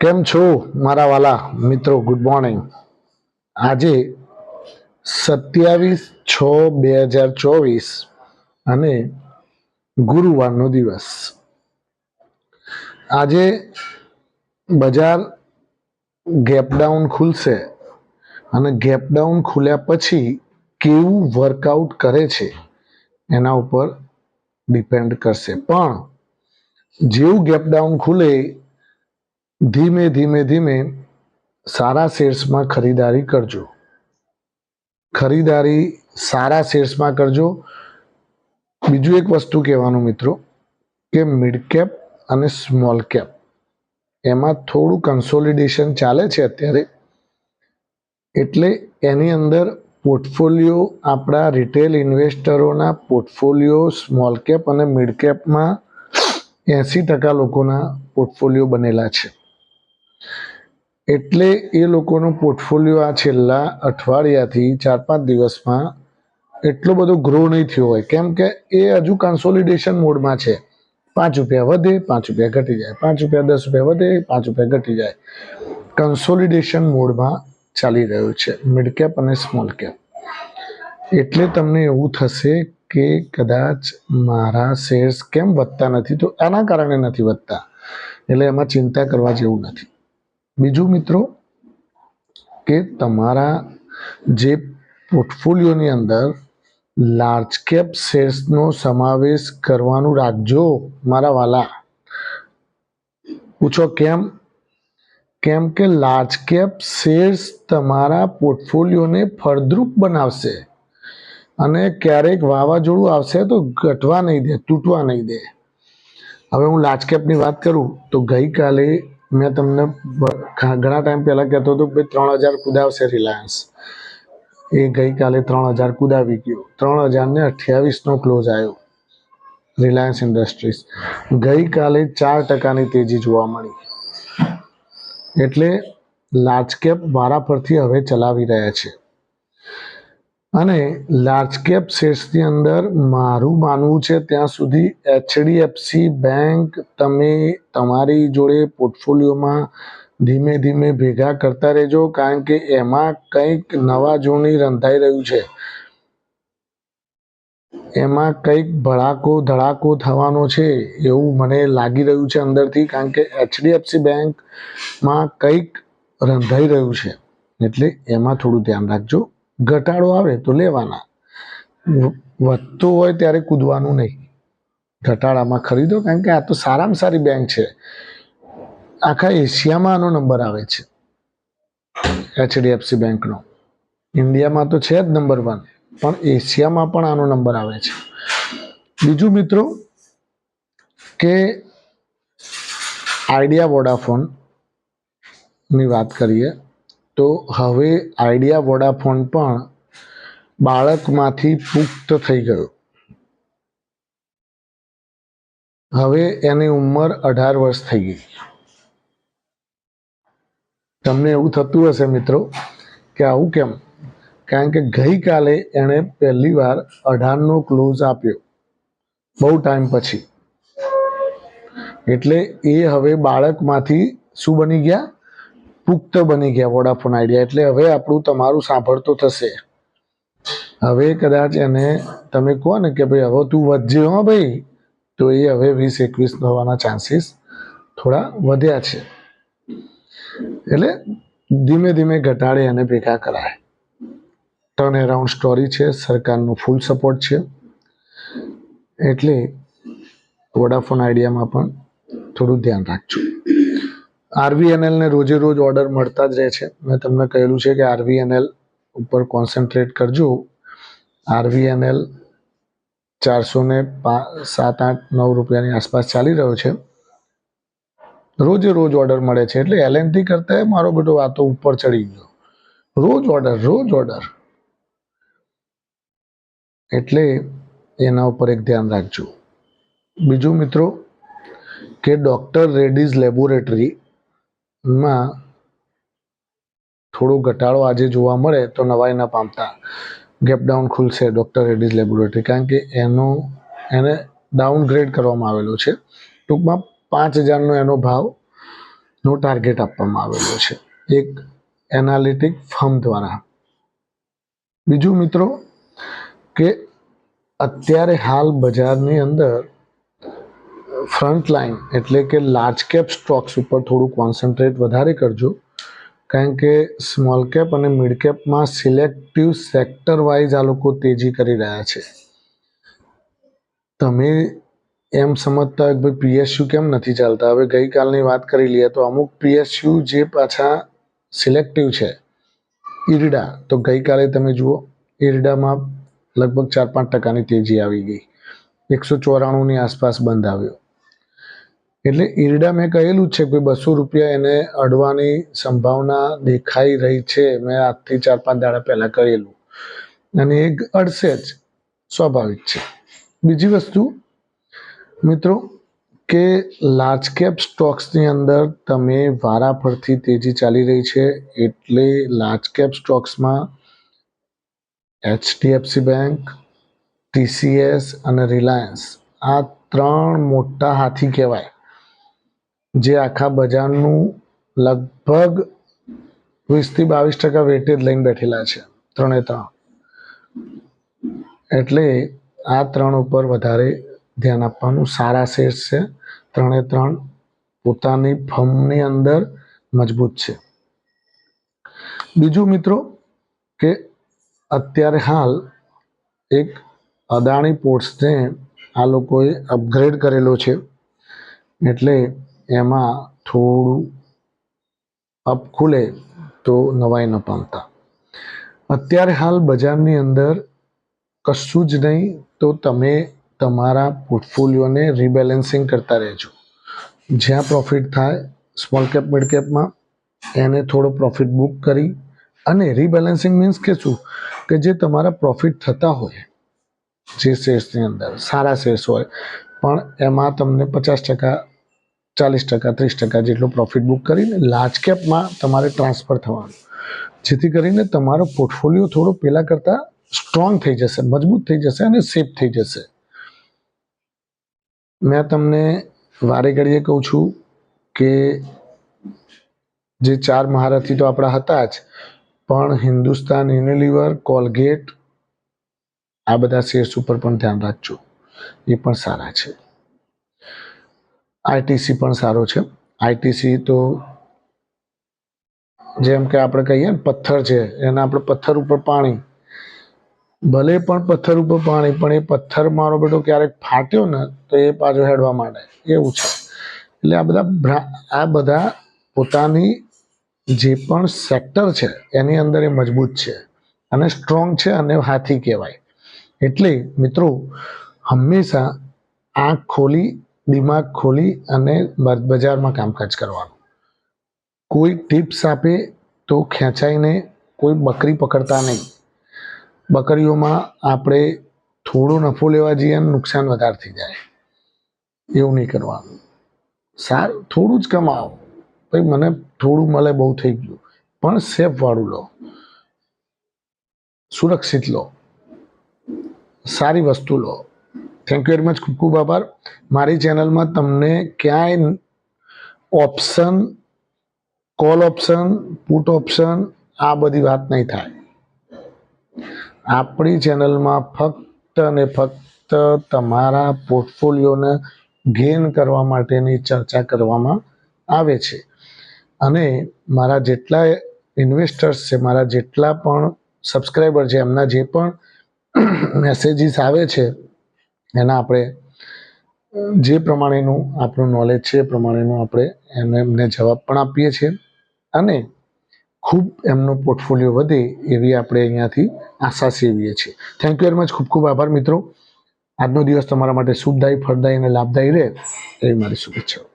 કેમ છો મારા વાલા મિત્રો? ગુડ મોર્નિંગ આજે સત્યાવીસ છ બે હજાર ચોવીસ અને ગુરુવારનો દિવસ. આજે બજાર ગેપડાઉન ખુલશે અને ગેપ ડાઉન ખુલ્યા પછી કેવું વર્કઆઉટ કરે છે એના ઉપર ડિપેન્ડ કરશે. પણ જેવું ગેપ ડાઉન ખુલે ધીમે ધીમે ધીમે સારા શેર્સમાં ખરીદારી કરજો. ખરીદારી સારા શેર્સમાં કરજો. બીજું એક વસ્તુ કહેવાનું મિત્રો કે મિડ કેપ અને સ્મોલ કેપ એમાં થોડું કન્સોલિડેશન ચાલે છે અત્યારે. એટલે એની અંદર પોર્ટફોલિયો આપણા રિટેલ ઇન્વેસ્ટરોના પોર્ટફોલિયો સ્મોલ કેપ અને મિડ કેપમાં એંસી ટકા લોકોના પોર્ટફોલિયો બનેલા છે. એટલે એ લોકોનો પોર્ટફોલિયો આ છેલ્લા અઠવાડિયાથી ચાર પાંચ દિવસમાં એટલો બધો ગ્રો નહીં થયો હોય. કેમ કે એ હજુ કન્સોલિડેશન મોડમાં છે. પાંચ રૂપિયા વધે, પાંચ રૂપિયા ઘટી જાય. પાંચ રૂપિયા, દસ રૂપિયા વધે, પાંચ રૂપિયા ઘટી જાય. કન્સોલિડેશન મોડમાં ચાલી રહ્યું છે. મિડ કેપ અને સ્મોલ કેપ એટલે તમને એવું થશે કે કદાચ મારા શેર્સ કેમ વધતા નથી? તો આના કારણે નથી વધતા. એટલે એમાં ચિંતા કરવા જેવું નથી. બીજું મિત્રો કે તમારા જે પોર્ટફોલિયોની અંદર લાર્જ કેપ શેર્સનો સમાવેશ કરવાનું રાખજો મારા વાલા. પૂછો કેમ? કેમ કે લાર્જ કેપ શેર્સ તમારા પોર્ટફોલિયોને ફળદ્રુપ બનાવશે અને ક્યારેક વાવાઝોડું આવશે તો ઘટવા નહીં દે, તૂટવા નહીં દે. હવે હું લાર્જ કેપની વાત કરું તો ગઈકાલે મેં તમને ઘણા ટાઈમ પહેલાં કહેતો હતો કે ત્રણ હજાર કુદાવશે રિલાયન્સ એ ગઈકાલે ત્રણ હજાર કુદાવી ગયો. ત્રણ હજાર ને અઠ્યાવીસનો ક્લોઝ આવ્યો રિલાયન્સ ઇન્ડસ્ટ્રીઝ ગઈકાલે ચાર ટકાની તેજી જોવા મળી. એટલે લાર્જ કેપ મારા પરથી હવે ચલાવી રહ્યા છે. અને લાર્જ કેપ શેર્સની અંદર મારું માનવું છે ત્યાં સુધી એચડીએફસી બેંક તમે તમારી જોડે પોર્ટફોલિયોમાં ધીમે ધીમે ભેગા કરતા રહેજો, કારણ કે એમાં કંઈક નવા જૂની રંધાઈ રહ્યું છે. એમાં કંઈક ભડાકો ધડાકો થવાનો છે એવું મને લાગી રહ્યું છે અંદરથી, કારણ કે એચડીએફસી બેંકમાં કંઈક રંધાઈ રહ્યું છે. એટલે એમાં થોડું ધ્યાન રાખજો. ઘટાડો આવે તો લેવાના. વધતું હોય ત્યારે કૂદવાનું નહીં. ઘટાડામાં ખરીદો, કારણ કે આ તો સારામાં સારી બેંક છે. આખા એશિયામાં આનો નંબર આવે છે. એચડીએફસી બેંકનો. ઇન્ડિયામાં તો છે જ નંબર વન, પણ એશિયામાં પણ આનો નંબર આવે છે. બીજું મિત્રો, કે આઈડિયા વોડાફોનની વાત કરીએ તો હવે આઈડિયા વોડાફોન પણ બાળકમાંથી પુખ્ત થઈ ગયો. હવે એની ઉંમર અઢાર વર્ષ થઈ ગઈ. તમને એવું થતું હશે મિત્રો કે આવું કેમ? કારણ કે ગઈકાલે એણે પહેલી વાર અઢારનો ક્લોઝ આપ્યો, બહુ ટાઈમ પછી. એટલે એ હવે બાળકમાંથી શું બની ગયા? પુખ્ત બની ગયા વોડાફોન આઈડિયા. એટલે હવે આપણું તમારું સાંભળતો થશે. હવે કદાચ એને તમે કહો ને કે ભાઈ હવે તું વધજે હો ભાઈ, તો એ હવે વીસ એકવીસ થવાના ચાન્સીસ થોડા વધ્યા છે. એટલે ધીમે ધીમે ઘટાડે અને ભેગા કરાય. ટર્ન એરાઉન્ડ સ્ટોરી છે, સરકારનું ફૂલ સપોર્ટ છે. એટલે વોડાફોન આઈડિયામાં પણ થોડું ધ્યાન રાખજો. આરવીએનએલ ને રોજે રોજ ઓર્ડર મળતા જ રહે છે. મેં તમને કહેલું છે કે આરવીએનએલ ઉપર કોન્સન્ટ્રેટ કરજો. આરવીએનએલ ચારસો ને સાત, આઠ, નવ રૂપિયાની આસપાસ ચાલી રહ્યો છે. રોજે રોજ ઓર્ડર મળે છે. એટલે એલએનટી કરતાં મારો બધો વાતો ઉપર ચડી ગયો. રોજ ઓર્ડર રોજ ઓર્ડર એટલે એના ઉપર એક ધ્યાન રાખજો. બીજું મિત્રો, કે ડૉક્ટર રેડ્ડીઝ લેબોરેટરીમાં થોડો ઘટાડો આજે જોવા મળે તો નવાઈ ન પામતા. ગેપ ડાઉન ખુલશે ડૉક્ટર રેડ્ડીઝ લેબોરેટરી. કારણ કે એનો, એને ડાઉનગ્રેડ કરવામાં આવેલો છે. ટૂંકમાં પાંચ હજારનો એનો ભાવ નો ટાર્ગેટ આપવામાં આવેલો છે. એક એનાલિટિક ફર્મ દ્વારા. બીજું મિત્રો કે અત્યારે હાલ બજારની અંદર ફ્રન્ટ લાઇન એટલે કે લાર્જ કેપ સ્ટોક્સ ઉપર થોડું કોન્સન્ટ્રેટ વધારે કરજો. કારણ કે સ્મોલ કેપ અને મિડ કેપમાં સિલેક્ટિવ સેક્ટર વાઇઝ આ લોકો તેજી કરી રહ્યા છે. તમે એમ સમજતા હોય કે ભાઈ પીએસયુ કેમ નથી ચાલતા? હવે ગઈકાલની વાત કરી લઈએ તો અમુક પીએસયુ જે પાછા સિલેક્ટિવ છે. ઈરડા, તો ગઈકાલે તમે જુઓ, ઈરડામાં લગભગ ચાર પાંચ ટકાની તેજી આવી ગઈ. એકસો ચોરાણુંની આસપાસ બંધ આવ્યો. એટલે ઈરડા મેં કહેલું છે કે બસો રૂપિયા એને અડવાની સંભાવના દેખાઈ રહી છે. મેં આજથી ચાર પાંચ દાડા પહેલાં કહેલું અને એ અડશે જ, સ્વાભાવિક છે. બીજી વસ્તુ, મિત્રો, કે લાર્જ કેપ સ્ટોક્સની અંદર તમે વારાફરતી તેજી ચાલી રહી છે. એટલે લાર્જ કેપ સ્ટોક્સમાં એચડીએફસી બેંક, ટીસીએસ અને રિલાયન્સ આ ત્રણ મોટા હાથી કહેવાય. જે આખા બજારનું લગભગ વીસથી બાવીસ ટકા વેટેજ લઈને બેઠેલા છે, ત્રણે ત્રણ. એટલે આ ત્રણ ઉપર વધારે ધ્યાન આપવાનું સારા શેર્સ છે, ત્રણે ત્રણ પોતાની ફર્મની અંદર મજબૂત છે. બીજું મિત્રો કે અત્યારે હાલ એક અદાણી પોર્ટ્સને આ લોકોએ અપગ્રેડ કરેલો છે, એટલે એમાં થોડું અપ ખુલે તો નવાઈ ન પામતા. અત્યારે હાલ બજારની અંદર કશું જ નહીં, તો તમે તમારા પોર્ટફોલિયોને રિબેલેન્સિંગ કરતા રહેજો. જ્યાં પ્રોફિટ થાય સ્મોલ કેપ મિડ કેપમાં એને થોડો પ્રોફિટ બુક કરી અને રિબેલેન્સિંગ મીન્સ કે શું? કે જે તમારા પ્રોફિટ થતા હોય, જે શેર્સની અંદર, સારા શેર્સ હોય, પણ એમાં તમને પચાસ ટકા ચાલીસ ટકા, ત્રીસ ટકા જેટલો પ્રોફિટ બુક કરીને લાર્જ કેપમાં તમારે ટ્રાન્સફર થવાનું. જેથી કરીને તમારો પોર્ટફોલિયો થોડો પહેલાં કરતાં સ્ટ્રોંગ થઈ જશે, મજબૂત થઈ જશે અને સેફ થઈ જશે. મેં તમને વારે ઘડીએ કહું છું કે જે ચાર મહારથી તો આપણા હતા જ, પણ હિન્દુસ્તાન યુનિલિવર કોલગેટ આ બધા શેર્સ ઉપર પણ ધ્યાન રાખજો. એ પણ સારા છે. આઈટીસી પણ સારો છે. આઈટીસી તો જેમ કે આપણે કહીએ ને, પથ્થર છે, એના આપણે પથ્થર ઉપર પાણી. ભલે પણ પથ્થર ઉપર પાણી, પણ એ પથ્થર મારો બેટો ક્યારેક ફાટ્યો ને, તો એ પાછો હેડવા માંડે. એવું છે. એટલે આ બધા આ બધા પોતાની જે પણ સેક્ટર છે, એની અંદર એ મજબૂત છે અને સ્ટ્રોંગ છે અને હાથી કહેવાય. એટલે મિત્રો, હંમેશા આંખ ખોલી દિમાગ ખોલી અને બજારમાં કામકાજ કરવાનું. કોઈ ટિપ્સ આપે તો ખેંચાઈને કોઈ બકરી પકડતા નહીં. બકરીઓમાં આપણે થોડો નફો લેવા જઈએ અને નુકસાન વધારે થઈ જાય. એવું નહીં કરવાનું. સારું થોડું જ કમાવો ભાઈ, મને થોડું મળે બહુ થઈ ગયું. પણ સેફવાળું લો. સુરક્ષિત લો. સારી વસ્તુ લો. થેન્ક યુ વેરી મચ ખૂબ ખૂબ આભાર મારી ચેનલમાં તમને ક્યાંય option call option put option આ બધી વાત નહીં થાય. આપણી ચેનલમાં ફક્ત અને ફક્ત તમારા પોર્ટફોલિયોને ગેઇન કરવા માટેની ચર્ચા કરવામાં આવે છે. અને મારા જેટલા ઇન્વેસ્ટર્સ છે, મારા જેટલા પણ સબસ્ક્રાઈબર છે, એમના જે પણ મેસેજીસ આવે છે એના આપણે, જે પ્રમાણેનું આપણું નોલેજ છે એ પ્રમાણેનું આપણે એને એમને જવાબ પણ આપીએ છીએ. અને ખૂબ એમનો પોર્ટફોલિયો વધે એવી આપણે અહીંયાથી આશા સેવીએ છીએ. થેન્ક યુ વેરી મચ ખૂબ ખૂબ આભાર મિત્રો. આજનો દિવસ તમારા માટે શુભદાયી, ફળદાયી અને લાભદાયી રહે એવી મારી શુભેચ્છાઓ.